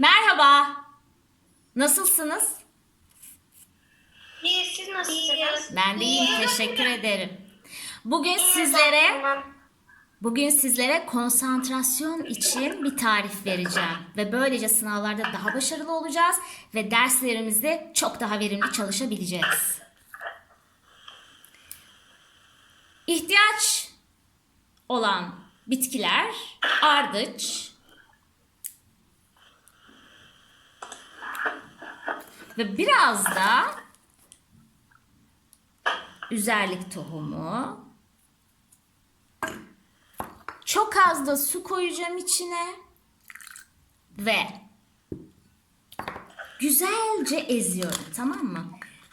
Merhaba. Nasılsınız? İyi, siz nasılsınız? Ben de iyiyim, teşekkür ederim. Bugün sizlere bugün sizlere konsantrasyon için bir tarif vereceğim ve böylece sınavlarda daha başarılı olacağız ve derslerimizde çok daha verimli çalışabileceğiz. İhtiyaç olan bitkiler ardıç, ve biraz da üzerlik tohumu. Çok az da su koyacağım içine ve güzelce eziyorum tamam mı?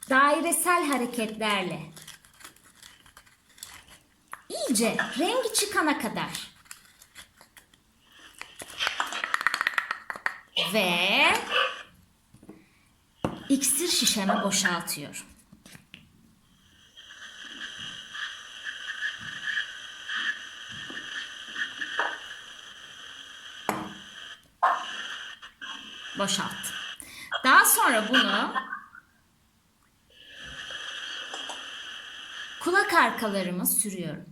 Dairesel hareketlerle. İyice rengi çıkana kadar. Ve iksir şişeme boşaltıyorum. Boşalt. Daha sonra bunu kulak arkalarıma sürüyorum.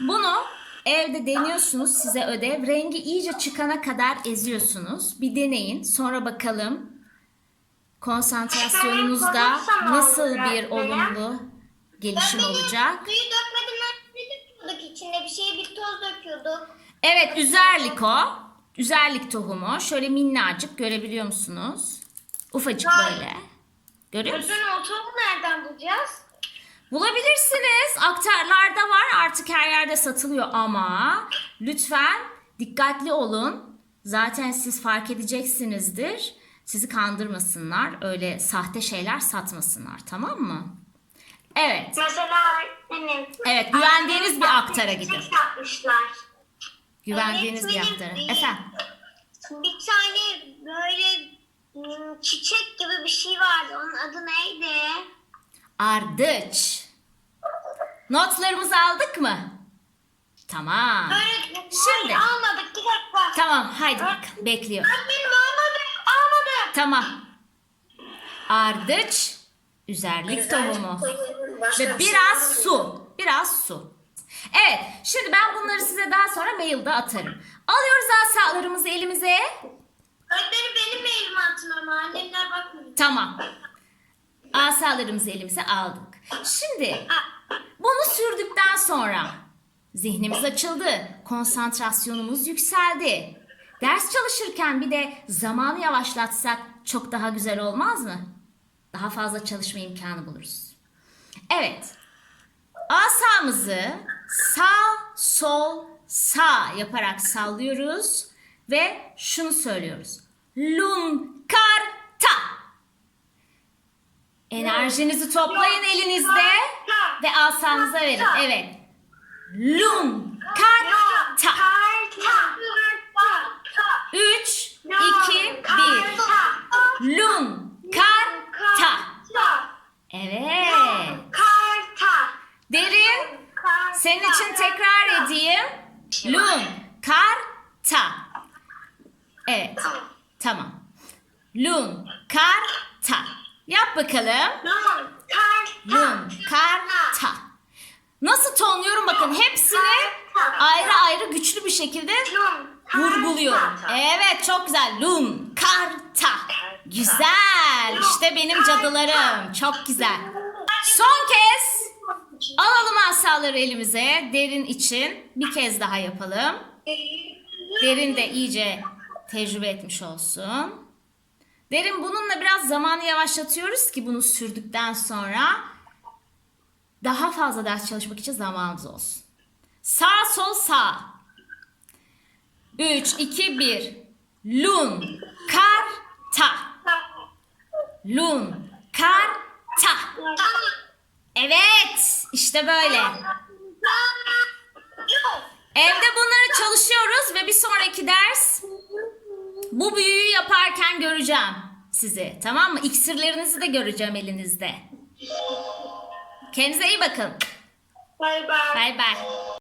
Bunu evde deniyorsunuz size ödev. Rengi iyice çıkana kadar eziyorsunuz. Bir deneyin. Sonra bakalım konsantrasyonunuzda nasıl bir olumlu gelişim olacak. Suyu dökmeden önce döküyorduk içinde bir şey, bir toz döküyorduk. Evet üzerlik o. Üzerlik tohumu. Şöyle minnacık görebiliyor musunuz? Ufacık böyle. Görüyor musunuz? O tozu nereden bulacağız? Bulabilirsiniz. Aktarlarda var. Artık her yerde satılıyor ama lütfen dikkatli olun. Zaten siz fark edeceksinizdir. Sizi kandırmasınlar. Öyle sahte şeyler satmasınlar. Tamam mı? Evet. Mesela öğretmenim. Evet, güvendiğiniz bir aktara gidin. Yapmışlar. Güvendiğiniz bir Öğretmenim, aktara. değil. Efendim. Bir tane böyle ım, çiçek gibi bir şey vardı. Onun adı neydi? Ardıç. Notlarımızı aldık mı? Tamam. Öğretmenim Şimdi. almadık. Bir dakika. Tamam haydi bakalım. Bekliyor. Öğretmenim almadık. Almadık. Tamam. Ardıç, üzerlik tohumu ve biraz su. Biraz su. Evet, şimdi ben bunları size daha sonra mailde atarım. Alıyoruz asalarımızı elimize. Öğretmenim benim mailimi atın ama annemler bakmıyor. Tamam. Asalarımızı elimize aldık. Şimdi bunu sürdükten sonra zihnimiz açıldı, konsantrasyonumuz yükseldi. Ders çalışırken bir de zamanı yavaşlatsak çok daha güzel olmaz mı? Daha fazla çalışma imkanı buluruz. Evet. Asamızı sağ, sol, sağ yaparak sallıyoruz ve şunu söylüyoruz. Lun, kar, ta. Enerjinizi toplayın elinizde asanıza verin. Evet. Lun, kar, ta. 3, 2, 1. Lun, kar, ta. Evet. Derin, senin için tekrar edeyim. Lun, kar, ta. Evet. Tamam. Lun, kar, ta. Yap bakalım. Lun, kar, ta. Nasıl tonluyorum bakın hepsini ayrı ayrı güçlü bir şekilde vurguluyorum. Evet çok güzel. Lun, kar, ta. Güzel. İşte benim cadılarım. Çok güzel. Son kez alalım asaları elimize. Derin için bir kez daha yapalım. Derin de iyice tecrübe etmiş olsun. Derin bununla biraz zamanı yavaşlatıyoruz ki bunu sürdükten sonra daha fazla ders çalışmak için zamanımız olsun. Sağ sol sağ. 3 2 1. Lun kar ta. Lun kar ta. Evet, işte böyle. Evde bunları çalışıyoruz ve bir sonraki ders bu büyüyü yaparken göreceğim sizi. Tamam mı? İksirlerinizi de göreceğim elinizde. Kendinize iyi bakın. Bay bay. Bay bay.